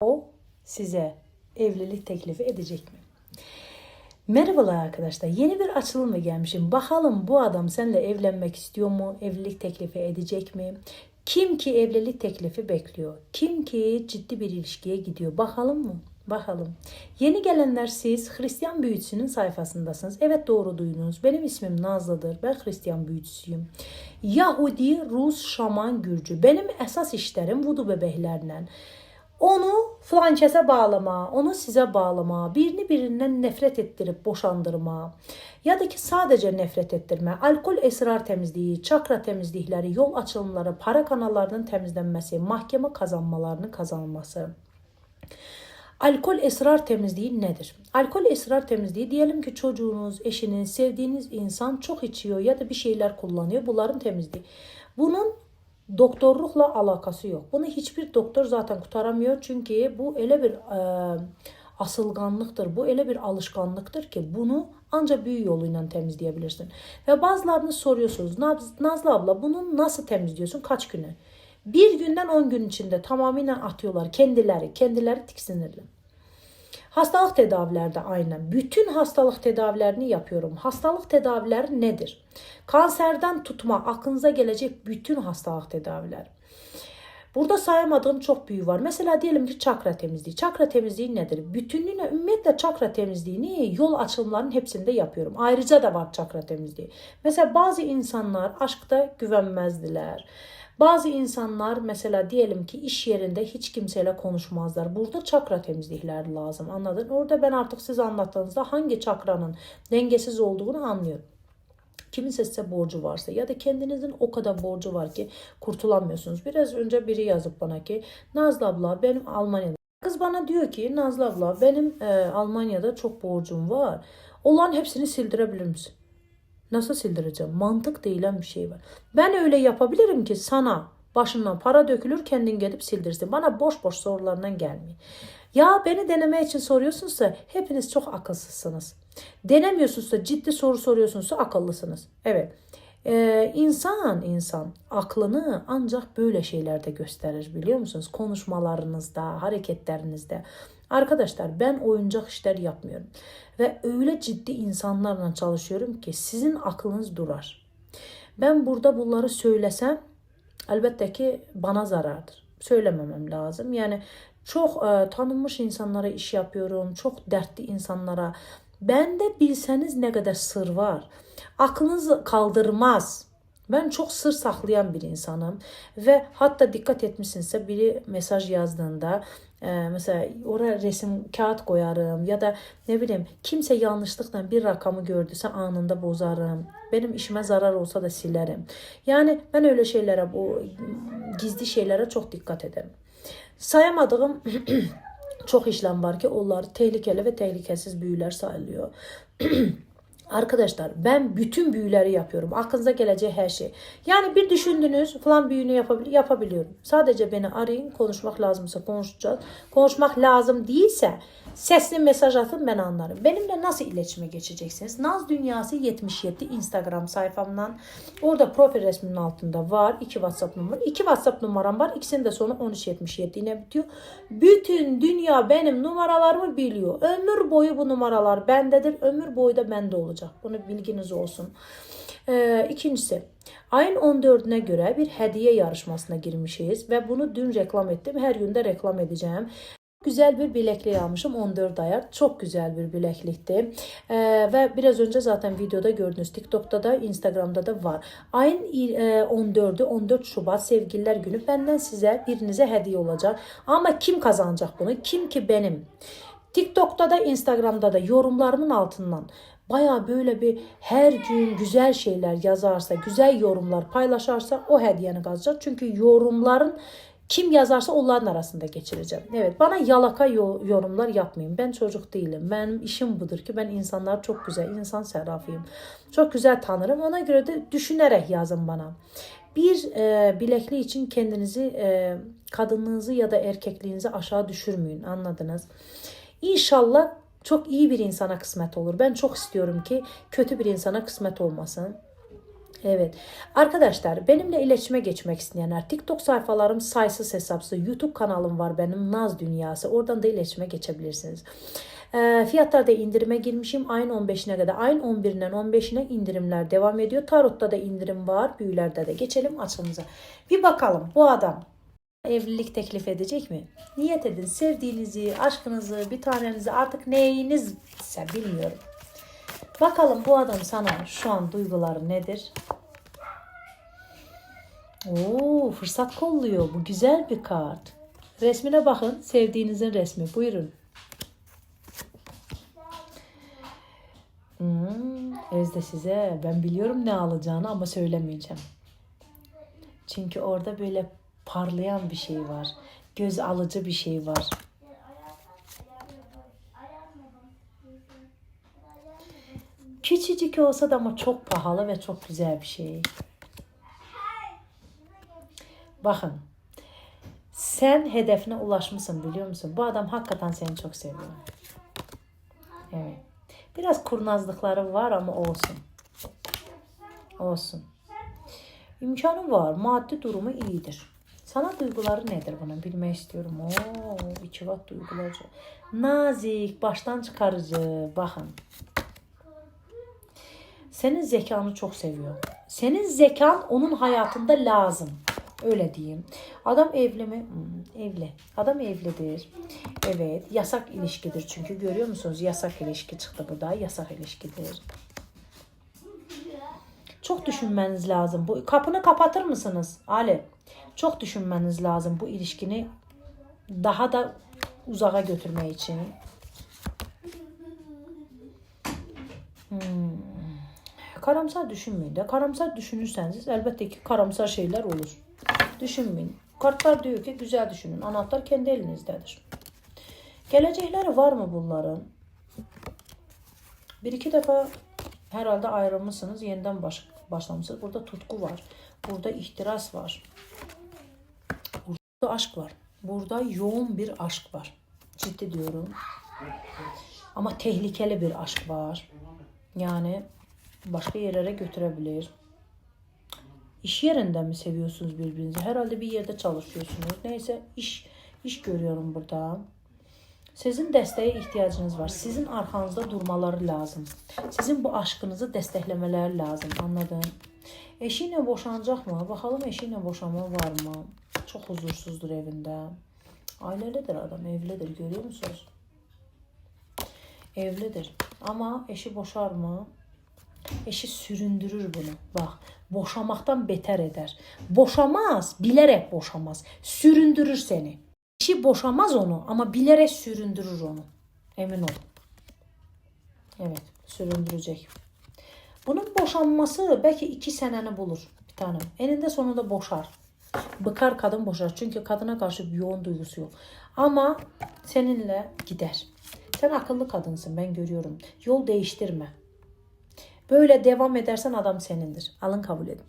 O size evlilik teklifi edecek mi? Merhabalar arkadaşlar. Yeni bir açılımla gelmişim. Bakalım bu adam seninle evlenmek istiyor mu? Evlilik teklifi edecek mi? Kim ki evlilik teklifi bekliyor? Kim ki ciddi bir ilişkiye gidiyor? Bakalım mı? Bakalım. Yeni gelenler siz Hristiyan büyücüsünün sayfasındasınız. Evet doğru duydunuz. Benim ismim Nazlı'dır. Ben Hristiyan büyücüsüyüm. Yahudi, Rus, Şaman, Gürcü. Benim esas işlerim vudu bebeklerle. Onu kəsə bağlama, onu sizə bağlama, birini birindən nefret etdirib boşandırma, ya da ki sadəcə nefret etdirmə, alkol esrar təmizliyi, çakra təmizlikləri, yol açılımları, para kanallarının təmizlənməsi, mahkəmə kazanmalarının kazanılması. Alkol esrar temizliği nedir? Alkol esrar temizliği diyelim ki çocuğunuz, eşiniz, sevdiğiniz insan çok içiyor ya da bir şeyler kullanıyor. Bunların temizliği. Bunun doktorlukla alakası yok. Bunu hiçbir doktor zaten kurtaramıyor. Çünkü bu öyle bir e, asılganlıktır. Bu öyle bir alışkanlıktır ki bunu ancak büyü yoluyla temizleyebilirsin. Ve bazılarını soruyorsunuz. "Naz- Nazlı abla bunu nasıl temizliyorsun? Kaç güne? Bir günden 10 gün içinde tamamıyla atıyorlar kendileri. Kendileri tiksinirler. Hastalık tedavileri de aynen. Bütün hastalık tedavilerini yapıyorum. Hastalık tedavileri nedir? Kanserden tutma, aklınıza gelecek bütün hastalık tedavileri. Burada sayamadığım çok büyü var. Mesela diyelim ki çakra temizliği. Çakra temizliği nedir? Bütünlüğüne ümmetle çakra temizliğini yol açılımlarının hepsinde yapıyorum. Ayrıca da var çakra temizliği. Mesela bazı insanlar aşkta güvenmezdiler. Bazı insanlar mesela diyelim ki iş yerinde hiç kimseyle konuşmazlar. Burada çakra temizlikler lazım anladın? Orada ben artık siz anlattığınızda hangi çakranın dengesiz olduğunu anlıyorum. Kiminse size borcu varsa ya da kendinizin o kadar borcu var ki kurtulamıyorsunuz. Biraz önce biri yazıp bana ki Nazlı abla benim Almanya'da. Kız bana diyor ki Nazlı abla benim e, Almanya'da çok borcum var. Olan hepsini sildirebilir misin? Nasıl sildireceğim? Mantık değilen bir şey var. Ben öyle yapabilirim ki sana başından para dökülür kendin gelip sildirsin. Bana boş boş sorularından gelmeyin. Ya beni deneme için soruyorsunuzsa hepiniz çok akılsızsınız. Denemiyorsunuzsa ciddi soru soruyorsunuzsa akıllısınız. Evet. Ee, insan insan aklını ancak böyle şeylerde gösterir biliyor musunuz? Konuşmalarınızda, hareketlerinizde. Arkadaşlar ben oyuncak işler yapmıyorum. Ve öyle ciddi insanlarla çalışıyorum ki sizin aklınız durar. Ben burada bunları söylesem elbette ki bana zarardır. Söylememem lazım. Yani çok e, tanınmış insanlara iş yapıyorum. Çok dertli insanlara. Ben de bilseniz ne kadar sır var. Aklınız kaldırmaz. Ben çok sır saklayan bir insanım ve hatta dikkat etmişsinizse biri mesaj yazdığında e, mesela oraya resim kağıt koyarım ya da ne bileyim kimse yanlışlıkla bir rakamı gördüyse anında bozarım. Benim işime zarar olsa da silerim. Yani ben öyle şeylere bu gizli şeylere çok dikkat ederim. Sayamadığım çok işlem var ki onlar tehlikeli ve tehlikesiz büyüler sayılıyor. Arkadaşlar ben bütün büyüleri yapıyorum. Aklınıza geleceği her şey. Yani bir düşündünüz falan büyünü yapabil yapabiliyorum. Sadece beni arayın. Konuşmak lazımsa konuşacağız. Konuşmak lazım değilse sesli mesaj atın ben anlarım. Benimle nasıl iletişime geçeceksiniz? Naz Dünyası 77 Instagram sayfamdan. Orada profil resmimin altında var. iki WhatsApp numaram. iki WhatsApp numaram var. İkisinin de sonu 1377 yine bitiyor. Bütün dünya benim numaralarımı biliyor. Ömür boyu bu numaralar bendedir. Ömür boyu da bende olacak. Bunu bilginiz olsun. Ee, ikincisi ayın 14'üne göre bir hediye yarışmasına girmişiz ve bunu dün reklam ettim. Her gün de reklam edeceğim. Güzel bir bileklik almışım 14 ayar. Çok güzel bir bileklikti. Ee, ve biraz önce zaten videoda gördünüz. TikTok'ta da Instagram'da da var. Ayın e, 14'ü 14 Şubat sevgililer günü benden size birinize hediye olacak. Ama kim kazanacak bunu? Kim ki benim? TikTok'ta da Instagram'da da yorumlarımın altından baya böyle bir her gün güzel şeyler yazarsa, güzel yorumlar paylaşarsa o hediyeni kazanacak. Çünkü yorumların kim yazarsa onların arasında geçireceğim. Evet bana yalaka yo- yorumlar yapmayın. Ben çocuk değilim. Benim işim budur ki ben insanlar çok güzel, insan serafıyım. Çok güzel tanırım. Ona göre de düşünerek yazın bana. Bir e, bilekli için kendinizi, e, kadınlığınızı ya da erkekliğinizi aşağı düşürmeyin. Anladınız? İnşallah çok iyi bir insana kısmet olur. Ben çok istiyorum ki kötü bir insana kısmet olmasın. Evet. Arkadaşlar benimle iletişime geçmek isteyenler TikTok sayfalarım sayısız hesapsız. YouTube kanalım var benim Naz Dünyası. Oradan da iletişime geçebilirsiniz. E, fiyatlarda indirime girmişim. Ayın 15'ine kadar. Ayın 11'inden 15'ine indirimler devam ediyor. Tarot'ta da indirim var. Büyülerde de. Geçelim açımıza. Bir bakalım bu adam evlilik teklif edecek mi? Niyet edin sevdiğinizi, aşkınızı, bir tanenizi artık neyinizse bilmiyorum. Bakalım bu adam sana şu an duyguları nedir? Oo, fırsat kolluyor. Bu güzel bir kart. Resmine bakın. Sevdiğinizin resmi. Buyurun. Hmm, Özde size ben biliyorum ne alacağını ama söylemeyeceğim. Çünkü orada böyle parlayan bir şey var. Göz alıcı bir şey var. Küçücük olsa da ama çok pahalı ve çok güzel bir şey. Bakın. Sen hedefine ulaşmışsın biliyor musun? Bu adam hakikaten seni çok seviyor. Evet. Biraz kurnazlıkları var ama olsun. Olsun. İmkanı var. Maddi durumu iyidir. Sana duyguları nedir bunu bilmek istiyorum. Oo, iki vat duyguları. Nazik, baştan çıkarıcı. Bakın. Senin zekanı çok seviyor. Senin zekan onun hayatında lazım. Öyle diyeyim. Adam evli mi? Hmm, evli. Adam evlidir. Evet. Yasak ilişkidir çünkü. Görüyor musunuz? Yasak ilişki çıktı burada. Yasak ilişkidir. Çok düşünmeniz lazım. Bu kapını kapatır mısınız? Ali. Çok düşünmeniz lazım bu ilişkini daha da uzağa götürme için. Hmm. Karamsar düşünmeyin de. Karamsar düşünürseniz elbette ki karamsar şeyler olur. Düşünmeyin. Kartlar diyor ki güzel düşünün. Anahtar kendi elinizdedir. Gelecekleri var mı bunların? Bir iki defa herhalde ayrılmışsınız. Yeniden baş, başlamışsınız. Burada tutku var. Burada ihtiras var. Burada aşk var. Burada yoğun bir aşk var. Ciddi diyorum. Ama tehlikeli bir aşk var. Yani başka yerlere götürebilir. İş yerinde mi seviyorsunuz birbirinizi? Herhalde bir yerde çalışıyorsunuz. Neyse iş iş görüyorum burada. Sizin dəstəyə ihtiyacınız var. Sizin arxanızda durmaları lazım. Sizin bu aşkınızı dəstəkləmələri lazım. Anladın? Eşi ilə boşanacaqmı? Baxalım eşi ilə boşanma varmı? Çox huzursuzdur evində. Ailəlidir adam, evlidir. Görüyor musunuz? Evlidir. Ama eşi boşar mı? Eşi süründürür bunu. Bak boşamaktan beter eder. Boşamaz. Bilerek boşamaz. Süründürür seni. Eşi boşamaz onu ama bilerek süründürür onu. Emin ol. Evet süründürecek. Bunun boşanması belki iki seneni bulur bir tanem. Eninde sonunda boşar. Bıkar kadın boşar. Çünkü kadına karşı bir yoğun duygusu yok. Ama seninle gider. Sen akıllı kadınsın ben görüyorum. Yol değiştirme. Böyle devam edersen adam senindir. Alın kabul edin.